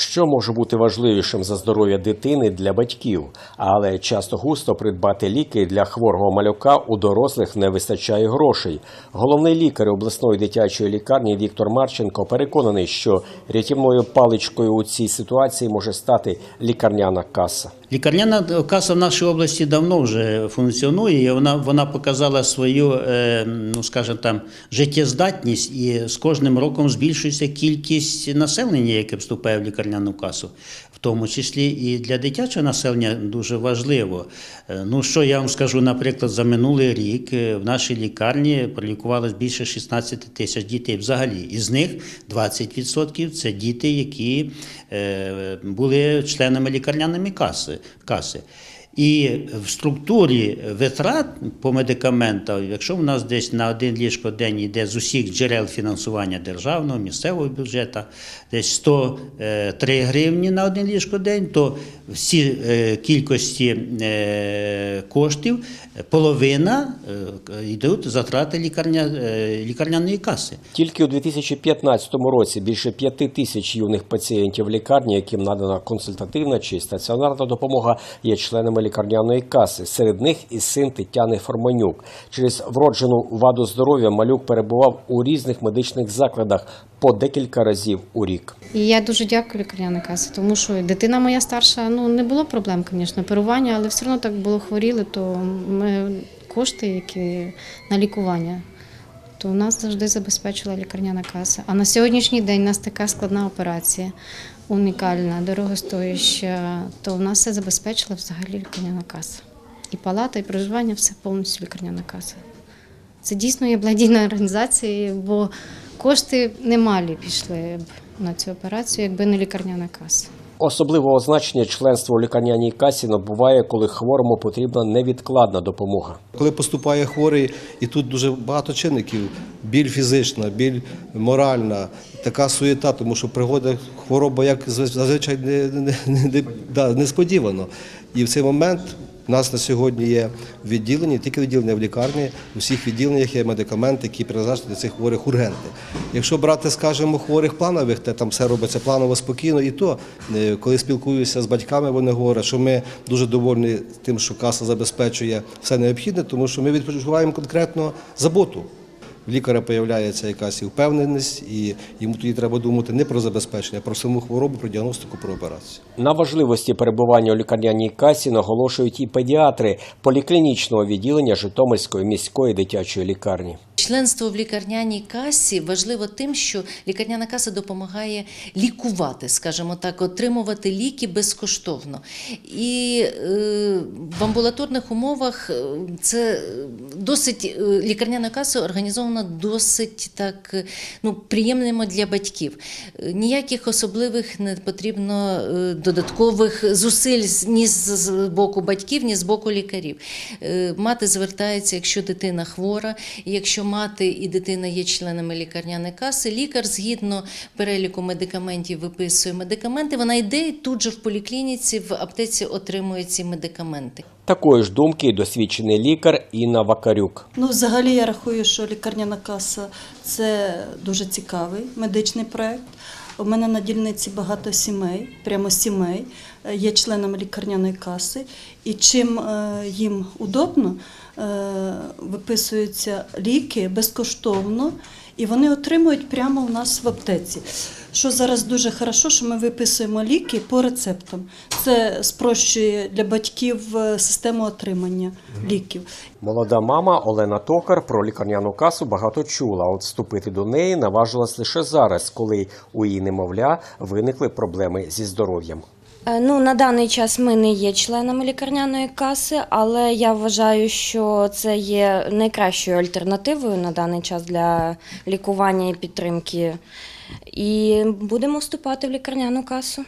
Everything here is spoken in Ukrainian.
Що може бути важливішим за здоров'я дитини для батьків, але часто густо придбати ліки для хворого малюка у дорослих не вистачає грошей. Головний лікар обласної дитячої лікарні Віктор Марченко переконаний, що рятівною паличкою у цій ситуації може стати лікарняна каса. Лікарняна каса в нашій області давно вже функціонує. і Вона вона показала свою, е, ну скажімо там, життєздатність, і з кожним роком збільшується кількість населення, яке вступає в лікарняну касу. В тому числі і для дитячого населення дуже важливо. Е, Ну що я вам скажу, наприклад, за минулий рік е, в нашій лікарні пролікувалось більше 16 тисяч дітей взагалі. Із них 20% це діти, які були членами лікарняної каси. kasy. І в структурі витрат по медикаментах, якщо в нас десь на один ліжко день йде з усіх джерел фінансування державного, місцевого бюджету, десь 103 гривні на один ліжко день, то всі е, кількості е, коштів, половина е, йдуть затрати лікарня, е, лікарняної каси. Тільки у 2015 році більше п'яти тисяч юних пацієнтів лікарні, яким надана консультативна чи стаціонарна допомога, є членами лікарняної каси. Серед них і син Тетяни Форманюк. Через вроджену ваду здоров'я малюк перебував у різних медичних закладах по декілька разів у рік. І я дуже дякую лікарняна каса, тому що дитина моя старша, ну не було проблем, звісно, оперування, але все одно так було хворіли, то ми кошти, які на лікування, то у нас завжди забезпечила лікарняна каса. А на сьогоднішній день у нас така складна операція, унікальна, дорогостояща, то в нас все забезпечила взагалі лікарняна каса. І палата, і проживання все повністю лікарняна каса. Це дійсно є благодійна організація, бо кошти немалі пішли б на цю операцію, якби не лікарняна каса. Особливого значення членство у лікарняній касі набуває, коли хворому потрібна невідкладна допомога. Коли поступає хворий, і тут дуже багато чинників: біль фізична, біль моральна, така суєта, тому що пригода хвороба як зазвичай не, не, не, не, да, несподівано. І в цей момент у нас на сьогодні є відділення, тільки відділення в лікарні, у всіх відділеннях є медикаменти, які призначені для цих хворих ургенти. Якщо брати, скажімо, хворих планових, то там все робиться планово спокійно, і то, е, коли спілкуюся з батьками, вони говорять, що ми дуже довольні тим, що каса забезпечує все необхідне, тому що ми відчуваємо конкретно заботу. В лікаря появляється якась і впевненість, і йому тоді треба думати не про забезпечення, а про саму хворобу, про діагностику, про операцію. На важливості перебування у лікарняній касі наголошують і педіатри поліклінічного відділення Житомирської міської дитячої лікарні. Членство в лікарняній касі важливо тим, що лікарняна каса допомагає лікувати, скажімо так, отримувати ліки безкоштовно. І е, в амбулаторних умовах е, це досить е, лікарняна каса організована досить так ну, приємними для батьків. Ніяких особливих не потрібно додаткових зусиль ні з боку батьків, ні з боку лікарів. Мати звертається, якщо дитина хвора, якщо мати і дитина є членами лікарняної каси, лікар згідно переліку медикаментів виписує медикаменти. Вона йде і тут же в поліклініці, в аптеці отримує ці медикаменти. Такої ж думки і досвідчений лікар Інна Вакарюк. Ну, взагалі, я рахую, що лікарняна каса це дуже цікавий медичний проєкт. У мене на дільниці багато сімей, прямо сімей, е, є членами лікарняної каси. І чим е, їм удобно, е, виписуються ліки безкоштовно, і вони отримують прямо у нас в аптеці. Що зараз дуже хорошо, що ми виписуємо ліки по рецептам. Це спрощує для батьків е, систему отримання ліків. Молода мама Олена Токар про лікарняну касу багато чула. От вступити до неї наважилась лише зараз, коли у її немовля виникли проблеми зі здоров'ям. Е, Ну, на даний час ми не є членами лікарняної каси, але я вважаю, що це є найкращою альтернативою на даний час для лікування і підтримки. І будемо вступати в лікарняну касу.